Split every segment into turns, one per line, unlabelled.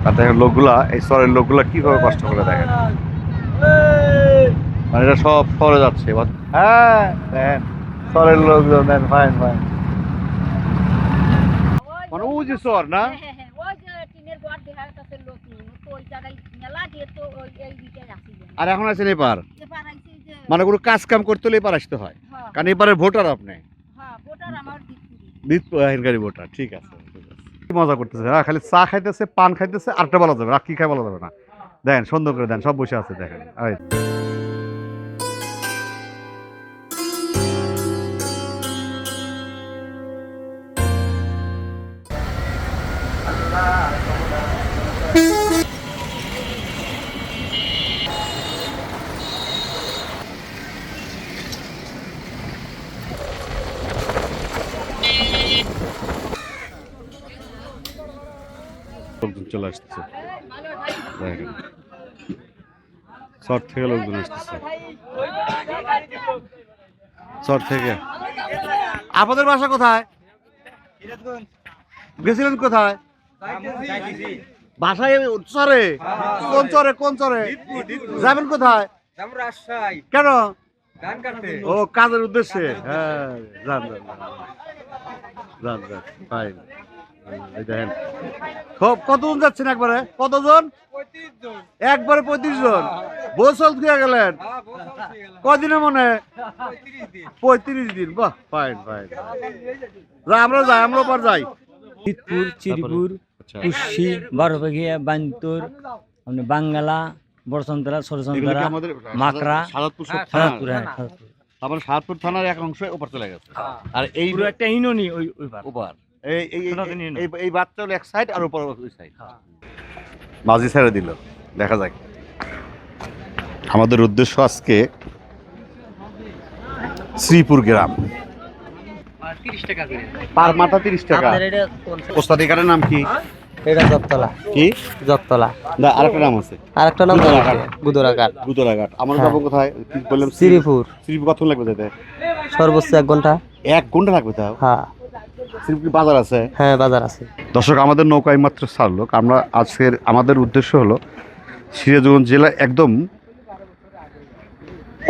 আর দেখেন লোকগুলা এই শহরের লোকগুলা কীভাবে কষ্ট করে দেখেন? মানে এটা সব শহরে যাচ্ছে হ্যাঁ দেখেন শহরের লোকজন দেন ফাইন ফাইন মানে ও যে শহর না। আর এখন আছেন এপার
এবার
মানে কোনো কাজ কাম করতে হলে এপার আসতে হয়।
হ্যাঁ,
কারণ এপারের ভোটার আপনি।
হ্যাঁ, ভোটার আমার
ভোটার ঠিক আছে। মজা করতেছে? হ্যাঁ খালি চা খাইতেছে, পান খাইতেছে, আরেকটা বলা যাবে আর কি খাই বলা যাবে না। দেখেন সুন্দর করে দেন, সব বসে আছে, দেখেন। চলে আসতেছে। দেখেন। থেকে লোকজন আসতেছে। থেকে। আপনাদের বাসা কোথায়? গেছিলেন কোথায়? বাসায় চরে? কোন চরে কোন চরে? যাবেন কোথায়? কেন? ও, কাজের উদ্দেশ্যে। হ্যাঁ যান যান যান। যান এই দেখেন। খুব কতজন যাচ্ছেন একবারে? কতজন? একবারে পঁয়ত্রিশ জন। বসল দিয়ে গেলেন।
হ্যাঁ বস বসে গেলাম
কদিনে মনে?
পঁয়ত্রিশ দিন।
বাহ ফাইন ফাইন যা আমরা যাই আমরা ওপার যাই।
জিতপুর চিরপুর
আচ্ছা।
কুশি বারোপাখিয়া বান্তুর বাঙ্গালা ছোটসন্তরা
আমাদের
মাকড়া
সাদাতপুর
হ্যাঁ সারাপুর।
আমার সাদাতপুর থানার এক অংশ ওপার চলে গেছে। আর এই
পুরো একটা ওই ওই
ওপার। এই বাচ্চা হলো এক সাইড আর ওই সাইড মাঝি ছেড়ে দিল। দেখা যাক। আমাদের উদ্দেশ্য আজকে শ্রীপুর গ্রাম। পার মাথা তিরিশ টাকা। ওস্তাদ নাম কি?
এটা জবতলা
কি?
জবতলা
না আরেকটা নাম আছে।
আর একটা নাম
গুদরাঘাট।
গুদরাঘাট
আমরা
হ্যাঁ।
যাব কোথায়? কি বললাম
শ্রীপুর।
শ্রীপুর কত লাগবে যেতে?
সর্বোচ্চ এক ঘণ্টা।
এক ঘণ্টা লাগবে তাও?
হ্যাঁ।
বাজার আছে?
হ্যাঁ বাজার আছে।
দর্শক আমাদের নৌকা মাত্র ছাড়লো। আমরা আজকের আমাদের উদ্দেশ্য হলো সিরাজগঞ্জ জেলা একদম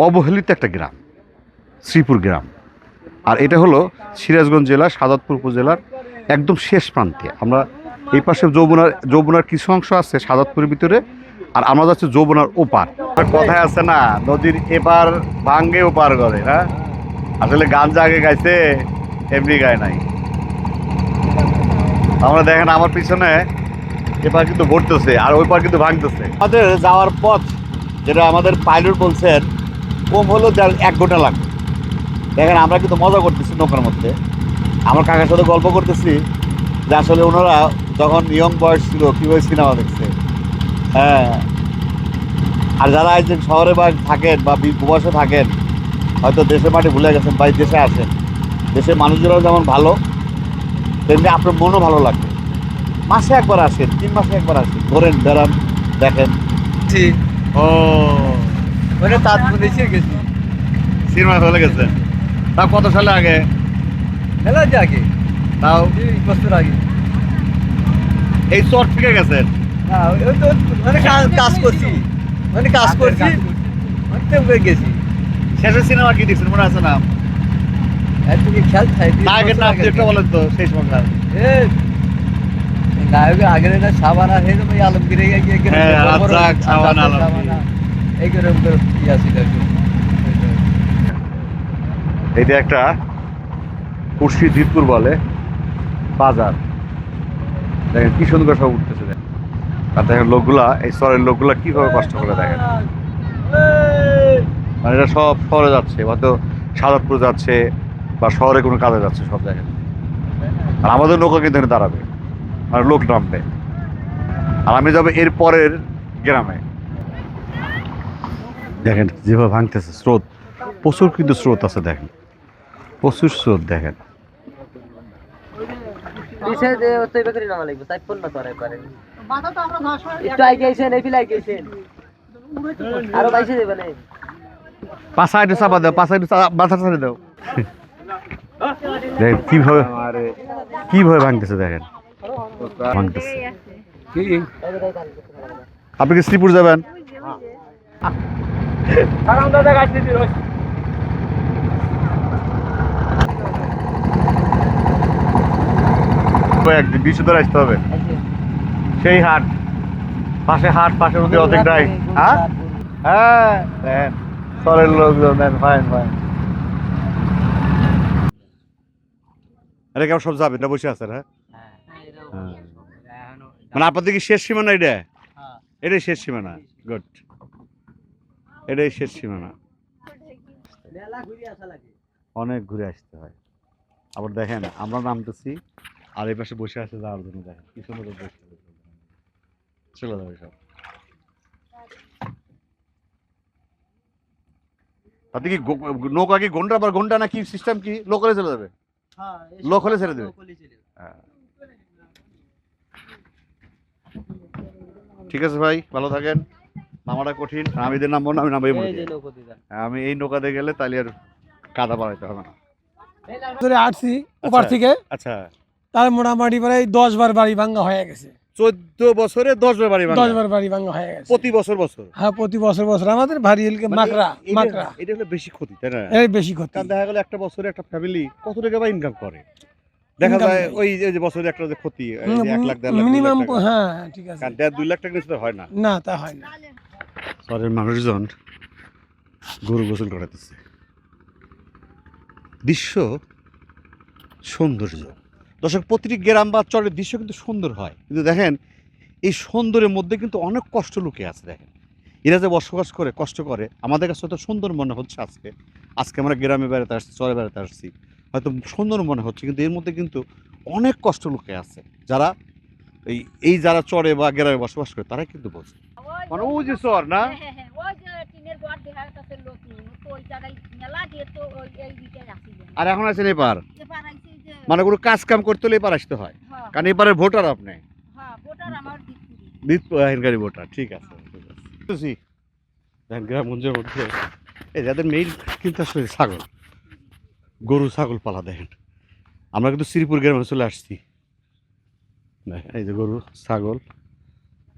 অবহেলিত একটা গ্রাম শ্রীপুর গ্রাম। আর এটা হলো সিরাজগঞ্জ জেলা সাদাতপুর উপজেলার একদম শেষ প্রান্তে। আমরা এই পাশে যৌবনার যৌবনার কিছু অংশ আছে সাদাতপুরের ভিতরে আর আমরা যাচ্ছি যৌবনার ওপার। কথায় আছে না নদীর এপার ভাঙ্গে ওপার করে হ্যাঁ আসলে গান জাগে গাইছে এমনি গায় নাই। আমরা দেখেন আমার পিছনে এবার কিন্তু ভরতেছে আর ওই পার কিন্তু ভাঙতেছে। আমাদের যাওয়ার পথ, যেটা আমাদের পাইলট বলছেন, কম হলো যার এক ঘণ্টা লাগবে। দেখেন, আমরা কিন্তু মজা করতেছি নৌকার মধ্যে। আমার কাকার সাথে গল্প করতেছি যে আসলে ওনারা যখন ইয়ং বয়স ছিল, কীভাবে সিনেমা দেখছে। হ্যাঁ। আর যারা এই যে শহরে বা থাকেন বা প্রবাসে থাকেন, হয়তো দেশের মাঠে ভুলে গেছেন বা দেশে আসেন। দেশের মানুষজনও যেমন ভালো তেমনি আপনার মনও ভালো লাগবে। মাসে একবার আসেন তিন মাসে একবার আসেন। ধরেন বেড়ান দেখেন। ও।
মানে তাঁত বলেছে গেছি।
সিনেমা গেছে। তাও কত সালে আগে?
মেলা যে আগে।
তাও?
বছর আগে।
এই চর থেকে গেছেন
হ্যাঁ ওই তো মানে কাজ করছি। মানে কাজ করছি। গেছি।
শেষের সিনেমা কি দেখছেন? মনে আছে না?
একদিকে খেয়াল খাই
নায়কের নাম কি একটা বলেন তো সেই সময়
নায়কের আগের না সাবানা হে ওই আলমগীরে গিয়ে গিয়ে গিয়ে
হ্যাঁ, সাবানা,
করে ইয়া ছিল
এটা একটা বলে বাজার। দেখেন কি সুন্দর সব উঠতেছে দেখেন। আর দেখেন লোকগুলা এই শহরের লোকগুলা কীভাবে কষ্ট করে দেখেন। মানে এটা সব শহরে যাচ্ছে হয়তো সাদাতপুর যাচ্ছে বা শহরে কোনো কাজে যাচ্ছে সব জায়গায়। আর আমাদের নৌকা কিন্তু এখানে দাঁড়াবে আর লোক নামবে। আর আমি যাব এর পরের গ্রামে। দেখেন যেভাবে ভাঙতেছে স্রোত প্রচুর কিন্তু স্রোত আছে দেখেন। প্রচুর স্রোত দেখেন। পাশা চাপা দাও পাশা একটু চা- মাথা ছাড়ে দাও। দেখেন কীভাবে কীভাবে ভাঙতেছে দেখেন। ভাঙতেছে। আপনি কি শ্রীপুর যাবেন? একদিন বিশু ধরে আসতে হবে। সেই হাট। পাশে হাট পাশে অর্ধেক নাই হ্যাঁ? হ্যাঁ দেন। সরের লোকজন দেন ফাইন ফাইন আরে কেমন সব যাবেন না বসে আছেন হ্যাঁ? হ্যাঁ। মানে আপনাদের কি শেষ সীমানা এটা? এটাই শেষ সীমানা? গুড এটাই শেষ সীমানা। অনেক ঘুরে আসতে হয়। আবার দেখেন আমরা নামতেছি আর এই পাশে বসে আছে যাওয়ার জন্য দেখেন কি সুন্দর বসে চলে যাবে সব। তাতে কি নৌকা কি ঘণ্টা আবার ঘণ্টা না কি? সিস্টেম কি লোকালে চলে যাবে?
হ্যাঁ
লোক হলে ছেড়ে দেবে? হ্যাঁ। ঠিক আছে ভাই ভালো থাকেন নামাটা কঠিন আমি এদের নামবো না আমি নামবো
যে
মুহূর্তে। আমি এই নৌকাতে গেলে তাহলে আর কাদা বাড়াইতে হবে না
ধরে আসছি ওপার
আচ্ছা।
থেকে
আচ্ছা
তার মোটামুটি প্রায় দশ বার বাড়ি ভাঙ্গা হয়ে গেছে
চোদ্দ বছরে দশ বার বাড়ি ভাঙা।
দশ বার বাড়ি হয়ে গেছে।
প্রতি বছর বছর?
হ্যাঁ প্রতি বছর বছর। আমাদের ভারী
মানে
মাকড়া
এটা-
মাকড়া।
এটা হলো বেশি ক্ষতি তাই না?
এই বেশি ক্ষতি।
কারণ দেখা গেল একটা বছরে একটা ফ্যামিলি কত টাকা বা ইনকাম করে? দেখা যায় ওই যে- যে বছরে একটা যে ক্ষতি এই এক লাখ দেড় লাখ
মিনিমাম হ্যাঁ ঠিক আছে।
কারণ দেড় দুই লাখ টাকা নিচে হয় না।
না তা হয় না।
শহরের মানুষজন গরু গোসল করাতেছে দৃশ্য সৌন্দর্য। দর্শক প্রতিটি গ্রাম বা চরের দৃশ্য কিন্তু সুন্দর হয়। কিন্তু দেখেন এই সৌন্দর্যের মধ্যে কিন্তু অনেক কষ্ট লুকিয়ে আছে দেখেন। এরা যে বসবাস করে কষ্ট করে আমাদের কাছে হয়তো সুন্দর মনে হচ্ছে আজকে। আজকে আমরা গ্রামে বেড়াতে আসছি চরে বেড়াতে আসছি। হয়তো সুন্দর মনে হচ্ছে কিন্তু এর মধ্যে কিন্তু অনেক কষ্ট লুকিয়ে আছে। যারা এই এই যারা চরে বা গ্রামে বসবাস করে তারা কিন্তু বোঝে। মানে ওই যে চর না?
হ্যাঁ, হ্যাঁ, হ্যাঁ, লোক
আর এখন আছেন এপার মানে কোনো কাজ কাম করতে হলে এবার আসতে হয়।
হ্যাঁ।
কারণ এপারের ভোটার আপনি।
হ্যাঁ ভোটার
হিনকারি ঠিক আছে ঠিক আছে। বুঝছি দেখেন গ্রামগঞ্জের মধ্যে এই যাদের মেইন কিন্তু আসলে ছাগল। গরু ছাগল পালা দেখেন। আমরা কিন্তু শ্রীপুর গ্রামে চলে আসছি। এই যে গরু ছাগল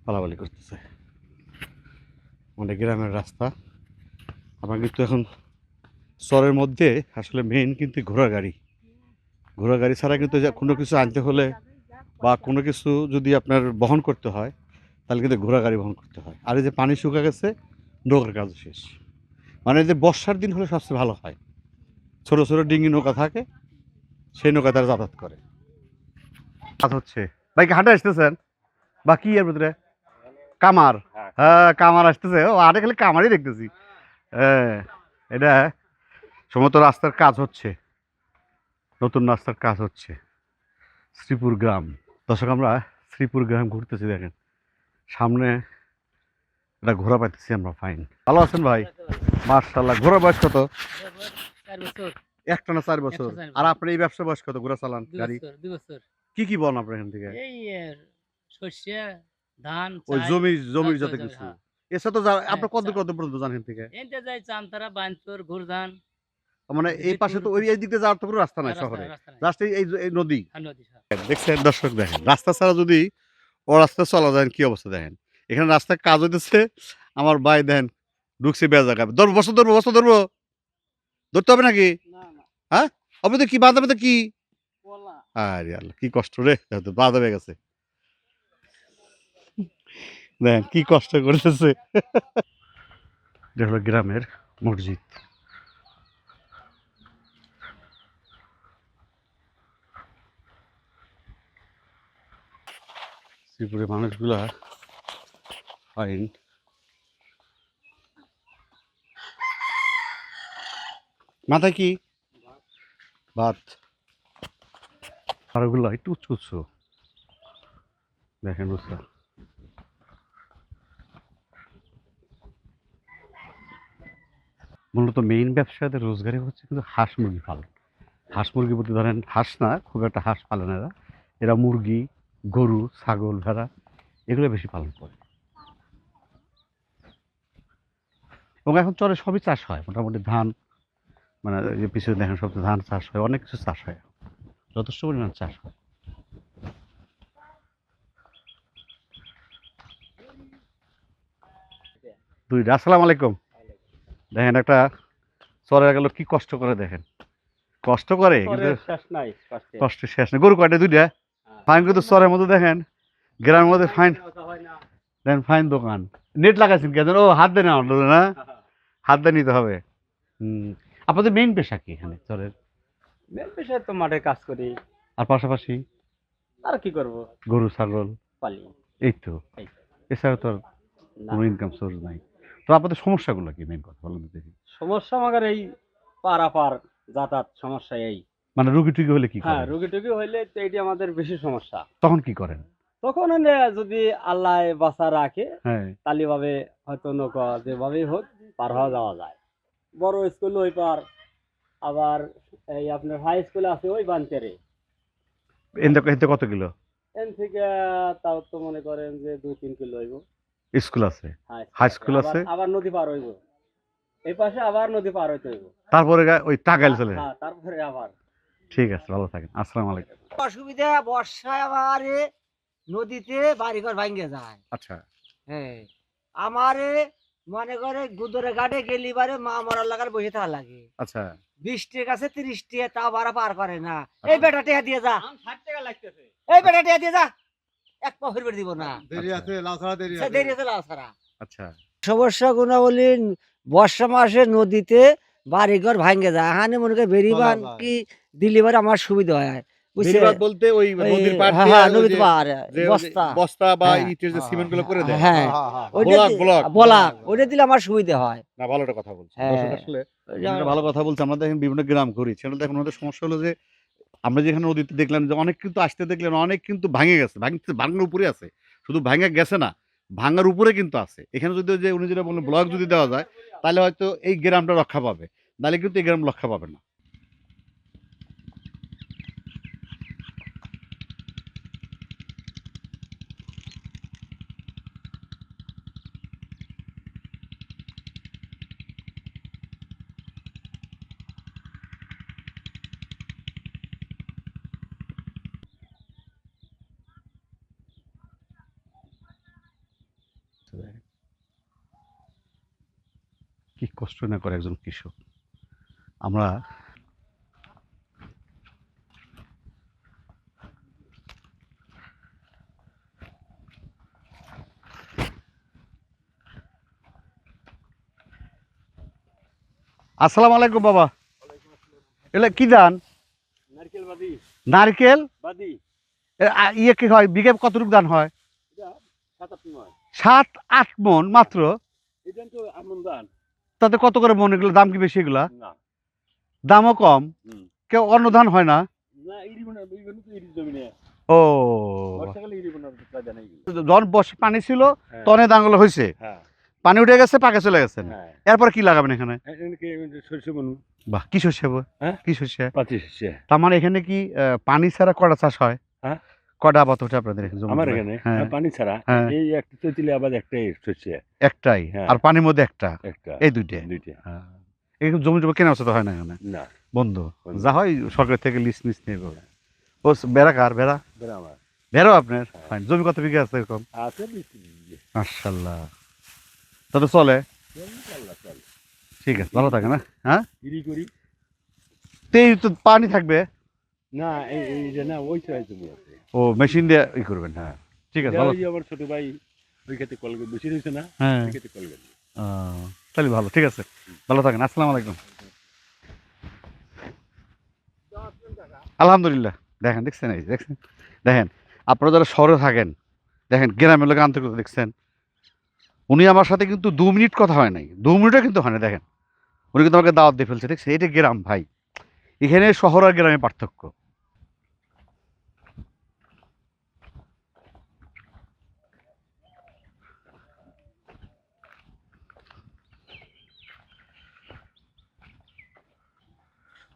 পালাপালি করতেছে। আমাদের গ্রামের রাস্তা। আমরা কিন্তু এখন চরের মধ্যে আসলে মেইন কিন্তু ঘোড়া গাড়ি। ঘোড়া গাড়ি ছাড়া কিন্তু কোনো কিছু আনতে হলে বা কোনো কিছু যদি আপনার বহন করতে হয়, তাহলে কিন্তু ঘোড়া গাড়ি বহন করতে হয়। আর এই যে পানি শুকা গেছে, নৌকার কাজ শেষ। মানে যে বর্ষার দিন হলে সবচেয়ে ভালো হয়। ছোট ছোট ডিঙ্গি নৌকা থাকে, সেই নৌকা তারা যাতায়াত করে। কাজ হচ্ছে। ভাই হাটে আসতেছেন? বা কি এর ভিতরে? কামার। হ্যাঁ কামার আসতেছে। ও আরে খালি কামারই দেখতেছি। হ্যাঁ এটা সমস্ত রাস্তার কাজ হচ্ছে। নতুন রাস্তার কাজ হচ্ছে। শ্রীপুর গ্রাম। দর্শক আমরা শ্রীপুর গ্রাম ঘুরতেছি দেখেন। সামনে একটা ঘোরা পাইতেছি আমরা ফাইন। ভালো আছেন ভাই? মার্শাল্লাহ ঘোরা বয়স কত? একটা না চার বছর। আর আপনার এই ব্যবসা বয়স কত? ঘোরা চালান গাড়ি? কি কি বলেন আপনার এখান থেকে?
ধান
ওই জমি জমির যত কিছু।
হ্যাঁ।
তো আপনার কত কত পর্যন্ত জানেন থেকে?
এনতে যাই চামতারা বাঞ্চর ঘুরধান
মানে এই পাশে তো ওই দিক দিয়ে যাওয়ার তো কোনো রাস্তা নাই শহরে। জাস্ট এই নদী।
হ্যাঁ।
দেখছেন দর্শক দেখেন রাস্তা ছাড়া যদি ও রাস্তা চলা যায় কি অবস্থা দেখেন? এখানে রাস্তায় কাজ হইতেছে আমার ভাই দেখেন ঢুকছে বেয়া জায়গা ধরবো বসো ধরবো বসো ধরবো। ধরতে হবে নাকি? হ্যাঁ? হবে তো কি বাধা তো কি? আরে আল্লাহ কি কষ্ট রে বাধা হয়ে গেছে। দেখেন কি কষ্ট করতেছে। এটা হলো গ্রামের মসজিদ। শ্রীপুরের মানুষগুলা ফাইন মাথায় কি? ভাত। ওগুলো একটু উচ্চ উচ্চ। দেখেন বুঝতে মূলত মেইন ব্যবসাতে রোজগারই হচ্ছে কিন্তু হাঁস মুরগি পালন। হাঁস মুরগি বলতে ধরেন হাঁস না, খুব একটা হাঁস পালন এরা। এরা মুরগি গরু ছাগল ভেড়া এগুলো বেশি পালন করে। এবং এখন চরে সবই চাষ হয় মোটামুটি ধান মানে যে পিছনে দেখেন সব ধান চাষ হয় অনেক কিছু চাষ হয়। যথেষ্ট পরিমাণ চাষ হয়। দুইটা আসসালামু আলাইকুম। দেখেন একটা চরে গেল কি কষ্ট করে দেখেন। কষ্ট করে কষ্ট শেষ নেই। গরু কয়টা দুইটা? ফাইন কিন্তু চরের মধ্যে দেখেন। গ্রামের মধ্যে ফাইন দেখেন ফাইন দোকান। নেট লাগাইছেন কে ও হাত দেয় না আমাদের না? হাত দিয়ে নিতে হবে। হুম। আপনাদের মেইন পেশা কি এখানে চরের?
মেন পেশায় তো মাঠে কাজ করি।
আর পাশাপাশি?
আর কি করব?
গরু ছাগল?
পালি।
এই তো। এছাড়া তো আর। কোনো ইনকাম সোর্স নাই। তো আপনাদের সমস্যাগুলো কি? মেইন কথা বলুন দেখি।
সমস্যা আমাদের এই পারাপার যাতায়াত সমস্যা এই।
মানে রুগী টুগি হলে কি
হ্যাঁ রুগী টুগি হইলে তো এটি আমাদের বেশি সমস্যা।
তখন কি করেন?
তখন যদি আল্লাহ বাঁচা রাখে
হ্যাঁ।
তালি ভাবে হয়তো নৌকা যেভাবেই হোক পার হওয়া যাওয়া যায়। বড় স্কুল ওই পার আবার এই আপনার হাই স্কুল আছে ওই
এনতে এনতে কত কিলো?
এন থেকে তাও তো মনে করেন যে দুই তিন কিলো হইব।
স্কুল আছে?
হাই
স্কুল আছে?
আবার নদী পার হইব। এই পাশে আবার নদী পার হইতে হইব।
তারপরে ওই টাকাইল চলে
হ্যাঁ তারপরে আবার।
ঠিক আছে ভালো থাকেন। আসসালামু আলাইকুম।
অসুবিধা বর্ষায় আমারে নদীতে বাড়িঘর ভাঙ্গে যায়।
আচ্ছা।
হ্যাঁ আমারে মনে করে গুদরে ঘাটে গেলি বারে মা মরার লাগার বসে থাকা লাগে।
আচ্ছা।
বিশ টাকা আছে তিরিশ টাকা তা বারা পার করে না। এই বেটা টেয়া দিয়ে যা। এই বেটা টেয়া দিয়ে যা। এক পা ফিরবে দিব না।
দেরি আছে,
দেরি আছে। লাউ ছাড়া।
আচ্ছা।
সমস্যা গুণাবলী বর্ষা মাসে নদীতে বাড়িঘর ভাঙ্গে যায়। হানি মনে করে বেরিবান কি দিলে বারে আমার সুবিধা হয়।
বলতে ওই
ওই-
নদীর পাড় দিয়ে ওই
নদীতে
যে-
পার
যে ওই যে
বস্তা।
বস্তা বা। ইটের যে সিমেন্টগুলো করে দেয়। ব্লক, ব্লক,
ব্লক ওইটা দিলে আমার সুবিধা হয়।
না ভালো কথা বলছেন। আসলে ভালো কথা বলছে। আমরা দেখেন বিভিন্ন গ্রাম করি সেটা দেখেন আমাদের সমস্যা হলো যে আমরা যেখানে নদীতে দেখলাম যে অনেক কিন্তু আসতে দেখলেন অনেক কিন্তু ভাঙে গেছে। ভাঙতে ভাঙার উপরে আছে। শুধু ভাঙে গেছে না ভাঙার উপরে কিন্তু আছে। এখানে যদি যে উনি যেটা বললেন ব্লক যদি দেওয়া যায় তাহলে হয়তো এই গ্রামটা রক্ষা পাবে। নাহলে কিন্তু এই গ্রাম রক্ষা পাবে না। কি করে একজন কৃষক। আমরা আসসালামু আলাইকুম বাবা। এলে কি দান
নারকেল?
ইয়ে কি হয়? বিঘে কতটুকু দান হয়?
সাত আট
মন। মাত্র? তাতে কত করে মন এগুলো দাম কি বেশি এগুলা? দামও কম। কেউ অন্য ধান হয় না? ও। যখন বর্ষা পানি ছিল
হ্যাঁ।
তনে দাঙ্গল হয়েছে
হ্যাঁ।
পানি উঠে গেছে পাকে চলে গেছেন
হ্যাঁ।
এরপর কি লাগাবেন এখানে? বাহ কি শস্য? কি শস্য তার মানে এখানে কি পানি ছাড়া কটা চাষ হয়?
হ্যাঁ।
কটা আবাদ ওঠে আপনাদের এখানে
আমার এখানে
হ্যাঁ।
পানি ছাড়া
হ্যাঁ।
এই একটা চৈতিলে আবার একটাই শস্য
একটাই
হ্যাঁ।
আর পানির মধ্যে একটা? এই দুইটা?
দুইটা।
জমি জমি কেনা তো হয় না এখানে?
না।
বন্ধ। যা হয় সরকার থেকে লিস্ট মিস নিয়ে করবে ও বেড়া কার? বেড়া?
বেড়া আমার।
আপনার। ফাইন জমি কত বিঘা আছে এরকম?
আছে।
তাতে চলে? ঠিক আছে ভালো থাকে না হ্যাঁ?
করি।
তো পানি থাকবে?
না এই এই যে না ওই চাই তুমি
ও মেশিন দিয়ে ই করবেন হ্যাঁ। ঠিক আছে ভালো।
ওই আমার ছোট ভাই ওই খেতে কল বেশি রয়েছে না
হ্যাঁ।
খেতে কল
আহ, তাহলে ভালো ঠিক আছে। ভালো থাকেন আসসালামু আলাইকুম। আলহামদুলিল্লাহ দেখেন দেখছেন এই দেখছেন? দেখেন আপনারা যারা শহরে থাকেন দেখেন গ্রামের লোক আন্তরিকতা দেখছেন উনি আমার সাথে কিন্তু দু মিনিট কথা হয় নাই। দু মিনিটও কিন্তু হয় না দেখেন। উনি কিন্তু আমাকে দাওয়াত দিয়ে ফেলছে দেখছেন? এটা গ্রাম ভাই। এখানে শহর আর গ্রামে পার্থক্য।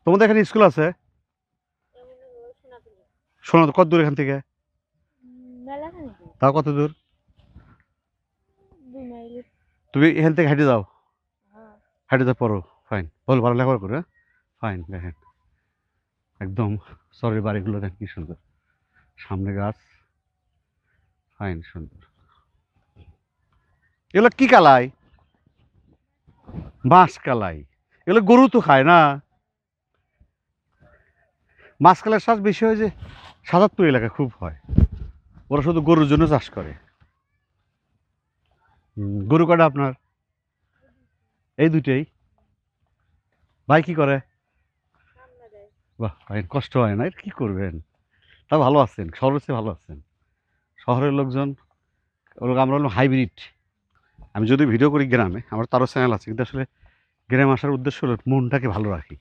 তোমাদের এখানে স্কুল আছে? শোনো কত দূর এখান থেকে? তাও কত দূর তুমি এখান থেকে হেঁটে যাও।
হ্যাঁ
হেঁটে যাও পড়ো ফাইন বল, ভালো লেখাপড়া করে ফাইন দেখেন। একদম সরের বাড়িগুলো দেখেন কি সুন্দর। সামনে গাছ। ফাইন সুন্দর। এগুলো কি কালাই? বাঁশ কালাই। এগুলো গরু তো খায় না। মাছ কালার চাষ বেশি হয় যে সাতাত্তর এলাকায় খুব হয়। ওরা শুধু গরুর জন্য চাষ করে। গরু কাটা আপনার? এই দুটেই ভাই কি করে? বাহ কষ্ট হয় না। এর কি করবেন? তা ভালো আছেন, শহরের চেয়ে ভালো আছেন। শহরের লোকজন ওরকম আমরা হলাম হাইব্রিড আমি যদি ভিডিও করি গ্রামে, আমার তারও চ্যানেল আছে, কিন্তু আসলে গ্রামে আসার উদ্দেশ্য হলো মনটাকে ভালো রাখি।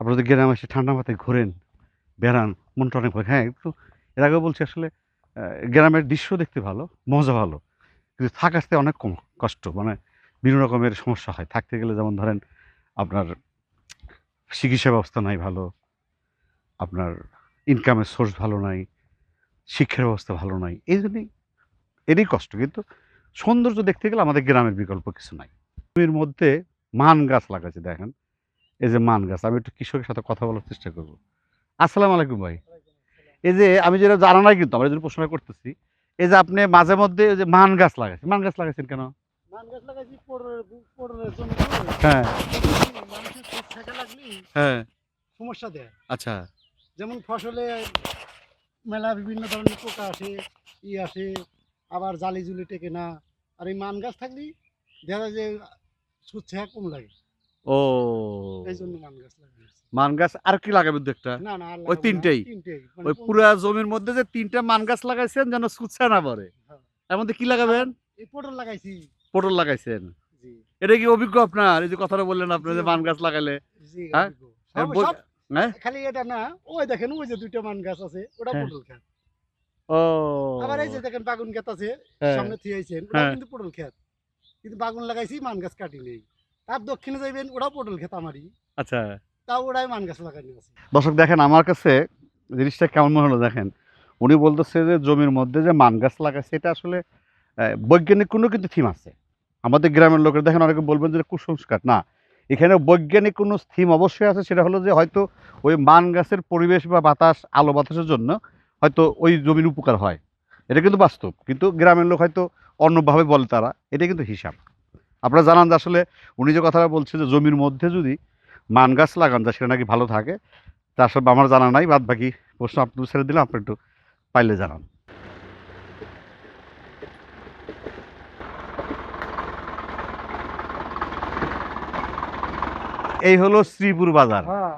আপনারা যদি গ্রামে এসে ঠান্ডা মাথায় ঘোরেন বেড়ান, মনটা অনেক ভালো। হ্যাঁ একটু এর আগেও বলছি আসলে গ্রামের দৃশ্য দেখতে ভালো, মজা ভালো, কিন্তু থাকাতে অনেক কম, কষ্ট। মানে বিভিন্ন রকমের সমস্যা হয়। থাকতে গেলে যেমন ধরেন, আপনার চিকিৎসা ব্যবস্থা নাই ভালো, আপনার ইনকামের সোর্স ভালো নাই, শিক্ষার ব্যবস্থা ভালো নাই, এই জন্যই এরই কষ্ট। কিন্তু সৌন্দর্য দেখতে গেলে আমাদের গ্রামের বিকল্প কিছু নাই। জমির মধ্যে মান গাছ লাগাচ্ছে, দেখেন। এই যে মান গাছ, আমি একটু কৃষকের সাথে কথা বলার চেষ্টা করব। আসসালামু আলাইকুম ভাই। এই যে আমি যেটা জানা নাই কিন্তু আমরা যদি প্রশ্ন করতেছি। এই যে আপনি মাঝে মধ্যে যে মান গাছ লাগাইছেন মান গাছ লাগাচ্ছেন কেন?
মান
হ্যাঁ। হ্যাঁ।
সমস্যা দেয়।
আচ্ছা।
যেমন ফসলে মেলা বিভিন্ন ধরনের পোকা আসে ই আসে আবার জালি জুলি টেকে না। আর এই মান গাছ থাকলি দেখা যায় যে সুচ্ছে কম লাগে।
ও।
এই জন্য মান গাছ
মান আর কি লাগাবেন দু একটা?
না না
ওই
লাগাবো
তিনটেই?
তিনটেই মানে
ওই পুরা জমির মধ্যে যে তিনটা মান গাছ লাগাইছেন যেন সুচ্ছা না পড়ে।
হ্যাঁ।
এর মধ্যে কি লাগাবেন?
এই পটল লাগাইছি।
পটল লাগাইছেন? এটা কি অভিজ্ঞ আপনার? এই যে কথাটা বললেন আপনি যে মান গাছ হ্যাঁ? হ্যাঁ?
খালি এটা না ওই দেখেন ওই যে দুইটা মান গাছ আছে ওটা
হ্যাঁ।
পটল খেত
ও।
আবার এই যে দেখেন বাগুন ক্ষেত আছে। সামনে থিয়েছেন ওটা। কিন্তু পটল ক্ষেত। কিন্তু বাগুন লাগাইছি মান গাছ কাটি নেই। তার দক্ষিণে যাইবেন ওটাও পটল আমারই।
আচ্ছা।
তাও ওটাই মান গাছ লাগানো আছে
দর্শক দেখেন আমার কাছে জিনিসটা কেমন মনে হলো দেখেন। উনি বলতেছে যে জমির মধ্যে যে মান গাছ লাগাচ্ছে এটা আসলে বৈজ্ঞানিক কোনো কিন্তু থিম আছে। আমাদের গ্রামের লোকের দেখেন অনেকে বলবেন যে কুসংস্কার। না এখানে বৈজ্ঞানিক কোনো থিম অবশ্যই আছে সেটা হলো যে হয়তো ওই মান গাছের পরিবেশ বা বাতাস আলো বাতাসের জন্য হয়তো ওই জমির উপকার হয়। এটা কিন্তু বাস্তব। কিন্তু গ্রামের লোক হয়তো অন্যভাবে বলে তারা এটা কিন্তু হিসাব। আপনারা জানান যে আসলে উনি যে কথাটা বলছে যে জমির মধ্যে যদি মান গাছ লাগান যায় সেটা নাকি ভালো থাকে তার সব আমার জানা নাই বাদ বাকি প্রশ্ন আপনি ছেড়ে দিলে আপনি একটু পাইলে জানান। এই হলো শ্রীপুর বাজার
হ্যাঁ।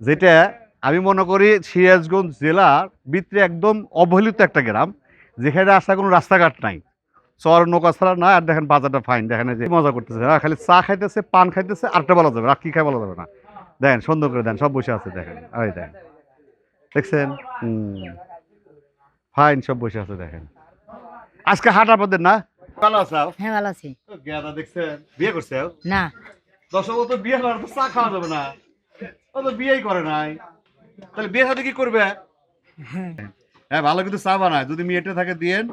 যেটা আমি মনে করি সিরাজগঞ্জ জেলার ভিতরে একদম অবহেলিত একটা গ্রাম যেখানে আসা কোনো রাস্তাঘাট নাই। চর নৌকা ছাড়া না আর দেখেন বাজারটা ফাইন দেখেন যে মজা করতেছে। হ্যাঁ খালি চা খাইতেছে পান খাইতেছে আরটা বলা যাবে আর কি খাই বলা যাবে না। দেখেন সুন্দর করে দেন সব বসে আছে দেখেন ওই দেখেন। দেখছেন? হুম। ফাইন সব বসে আছে দেখেন। আজকে হাট আপনাদের না? ভালো আছো?
হ্যাঁ ভালো আছি।
গেদা দেখছেন? বিয়ে করছে?
না।
দর্শক তো বিয়ে করার তো চা খাওয়া যাবে না। ও তো বিয়েই করে নাই। তাহলে বিয়ে সাথে কি করবে? হ্যাঁ। ভালো কিন্তু চা বানায়। যদি মেয়েটা থাকে দিয়েন।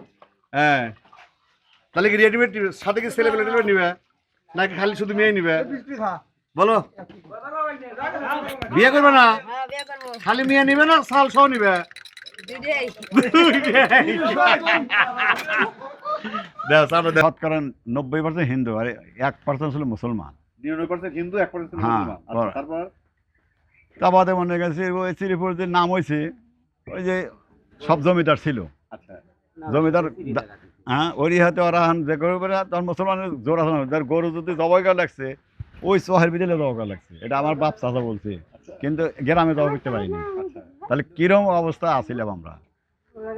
হ্যাঁ। তাহলে কি রেডিমেড সাথে কি ছেলে পেলে নিবে? নাকি খালি শুধু মেয়ে নিবে? বলো। বিয়ে করবে না?
হ্যাঁ
খালি মেয়ে নিবে না সাল সহ নিবে?
নব্বই পার্সেন্ট হিন্দু আর এক পার্সেন্ট ছিল মুসলমান।
হিন্দু এক পার্সেন্ট
হ্যাঁ।
তারপর?
তা বাদে মনে গেছে ওই শ্রীপুর যে নাম হয়েছে ওই যে সব জমিদার ছিল।
আচ্ছা।
জমিদার হ্যাঁ ওরই হাতে ওরা হান যে গরু বেড়া তার মুসলমানের জোর আছে না? যার গরু যদি জবাই করা লাগছে ওই চহের ভিতরে জবাই করা লাগছে। এটা আমার বাপ চাচা বলছে কিন্তু গ্রামে জবাই করতে পারিনি। তাহলে কিরম অবস্থা আসছিলাম আমরা?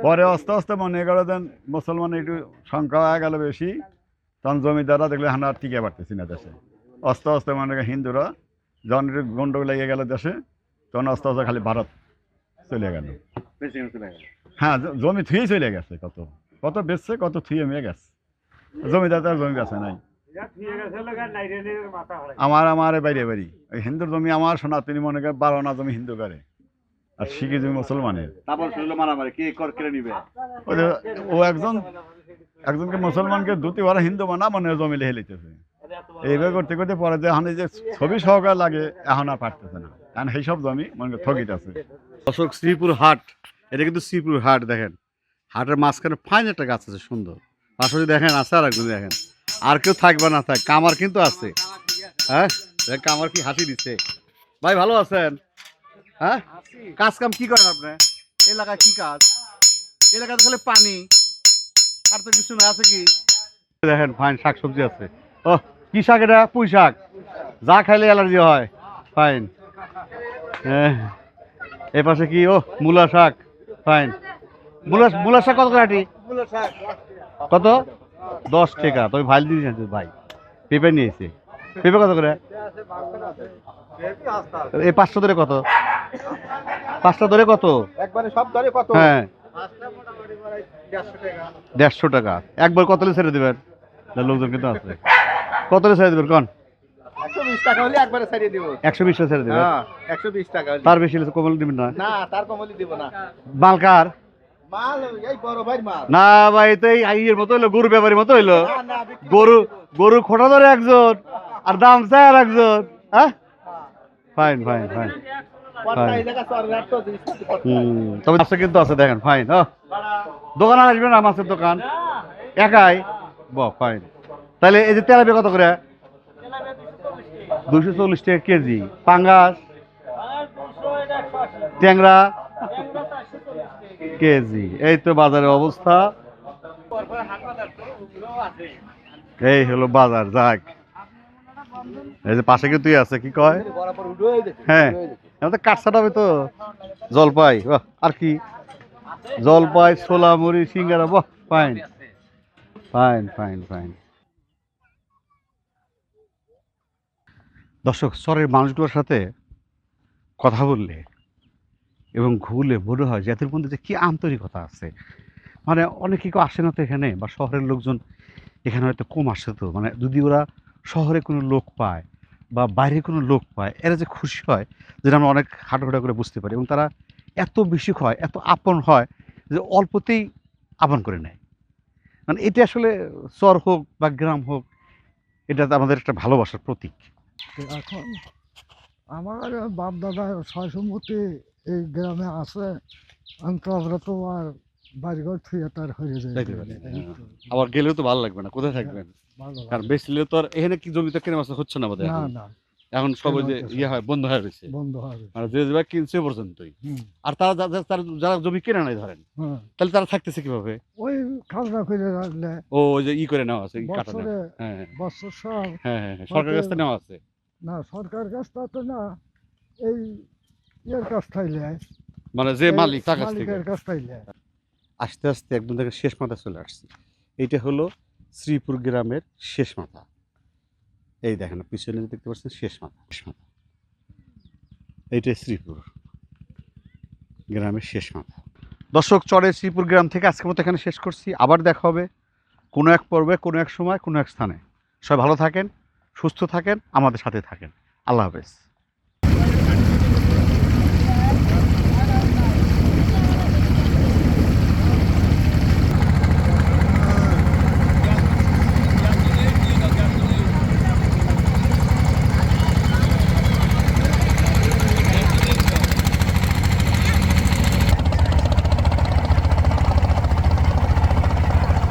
পরে আস্তে আস্তে মনে করো দেন মুসলমান একটু সংখ্যা হয়ে গেল বেশি তখন জমিদাররা দেখলে হানা আর টিকে পারতেছি না দেশে। আস্তে আস্তে মনে করেন হিন্দুরা যখন একটু গন্ডগোল লেগে গেল দেশে তখন আস্তে আস্তে খালি ভারত চলে গেল। হ্যাঁ জমি থুয়ে চলে গেছে কত। কত বেচছে কত থুয়ে মেয়ে গেছে। জমিদার তার জমি বেছে নাই। আমার আমার বাইরে বাড়ি। ওই হিন্দুর জমি আমার শোনা তিনি মনে করে বারো না জমি হিন্দু করে। আর শিখে জমি মুসলমানের।
তারপর শুনলো মারামারি কে কর কেড়ে নিবে?
ও একজন একজনকে মুসলমানকে দুটি ওরা হিন্দু মানা মনে হয় জমি লেহে লিতেছে এইভাবে করতে করতে পরে যে এখন এই যে ছবি সহকার লাগে এখন আর পারতেছে না। কারণ সেই সব জমি মনে করে ঠকিত আছে।
দর্শক শ্রীপুর হাট। এটা কিন্তু শ্রীপুর হাট দেখেন। হাটের মাঝখানে ফাইন একটা গাছ আছে, সুন্দর। পাশে দেখেন, আছে আর একজন দেখেন। আর কেউ থাকবে না, থাক। কামার কিন্তু আছে। হ্যাঁ? কামার কি হাসি দিচ্ছে ভাই, ভালো আছেন? হ্যাঁ? কাজ কাম কি করেন আপনি? এলাকায় কি কাজ? এলাকায় তো খালি পানি। আর তো কিছু না, আছে কি? দেখেন, ফাইন শাক সবজি আছে। ও কি শাক এটা? পুঁই শাক। যা খাইলে অ্যালার্জি হয়। ফাইন। হ্যাঁ। এ পাশে কি? ও মূলা শাক। ফাইন। মূলা শাক কত করে কত? দশ টাকা। তুমি ভাইল দিয়ে দিয়েছিস ভাই। পেঁপে নিয়েছে। পেঁপে কত করে? এই পাঁচশো ধরে কত? পাঁচটা ধরে কত?
একবারে সব ধরে কত?
হ্যাঁ। দেড়শো টাকা। একবার কত ছেড়ে দেবেন? লোকজন কিন্তু আছে। কত ছেড়ে দেবেন? কন?
একশো বিশ টাকা
ছেড়ে দেবেন?
হ্যাঁ একশো বিশ টাকা
তার বেশি কমল দিবেন না।
তার কমলি দিব না।
মালকার না ভাই তো এই আইয়ের মতো হইল গরু ব্যাপারীর মতো হইল।
না না বিক্রি
গরু গরু খোটা ধরে একজন আর দাম চায় আর একজন হ্যাঁ? ফাইন ফাইন ফাইন তবে কিন্তু আছে দেখেন ফাইন দোকান আর আসবে না মাছের দোকান। একাই? ব ফাইন তাহলে এই যে তেলাপিয়া কত করে? দুশো চল্লিশ টাকা কেজি। পাঙ্গাস? ট্যাংরা কেজি। এই তো বাজারের অবস্থা। এই হলো বাজার, যাক। এই যে পাশে কিন্তু আছে, কি কয়? হ্যাঁ। কাটছাট হবে তো। জলপাই, বাহ, আর কি? জলপাই ছোলা মুড়ি সিঙ্গারা, বাহ ফাইন ফাইন ফাইন ফাইন দর্শক স্তরের মানুষগুলোর সাথে কথা বললে এবং ঘুরলে মনে হয় যাদের মধ্যে যে কী আন্তরিকতা আছে। মানে অনেকে কেউ আসে না তো এখানে বা শহরের লোকজন এখানে হয়তো কম আসে তো। মানে যদি ওরা শহরে কোনো লোক পায় বা বাইরে কোনো লোক পায়, এরা যে খুশি হয় যেটা আমরা অনেক হাঁটাহাটা করে বুঝতে পারি এবং তারা এত বেশি হয়, এত আপন হয় যে অল্পতেই আপন করে নেয়। মানে এটা আসলে চর হোক বা গ্রাম হোক, এটা আমাদের একটা ভালোবাসার প্রতীক।
এখন আমার বাপ দাদা সম্মতি এই গ্রামে আছে অন্ত আমরা তো আর বাড়িঘর থিয়েটার হয়ে যায়।
হ্যাঁ। আবার গেলেও তো ভালো লাগবে না কোথায় থাকবেন?
ভালো
কারণ তো আর এখানে কি জমিতে কেনা মাছ হচ্ছে না আমাদের
না
এখন।
না।
এখন সব যে ইয়ে হয় বন্ধ হয়ে রয়েছে।
বন্ধ হবে
মানে যে যেভাবে কিনছে পর্যন্তই। আর তারা তারা যারা জমি কেনে নাই ধরেন
হ্যাঁ।
তাহলে তারা থাকতেছে কীভাবে?
ওই খাজনা করে রাখলে
ও যে ই করে নেওয়া আছে কাটা হ্যাঁ হ্যাঁ,
বছর সব
হ্যাঁ হ্যাঁ হ্যাঁ। কাছ থেকে নেওয়া আছে?
না সরকার কাছ তো না। এই কাছ থাইলে
মানে যে মালিক তার কাছ থেকে।
মালিকের কাছ থাইলে
আস্তে আস্তে একদম থেকে শেষ মাথা চলে আসছি। এইটা হলো শ্রীপুর গ্রামের শেষ মাথা। এই দেখেন পিছনে দেখতে পাচ্ছেন শেষ মাথা শেষ মাথা। এইটাই শ্রীপুর গ্রামের শেষ মাথা। দর্শক চরে শ্রীপুর গ্রাম থেকে আজকের মতো এখানে শেষ করছি। আবার দেখা হবে কোনো এক পর্বে কোনো এক সময় কোনো এক স্থানে। সবাই ভালো থাকেন সুস্থ থাকেন আমাদের সাথে থাকেন। আল্লাহ হাফেজ।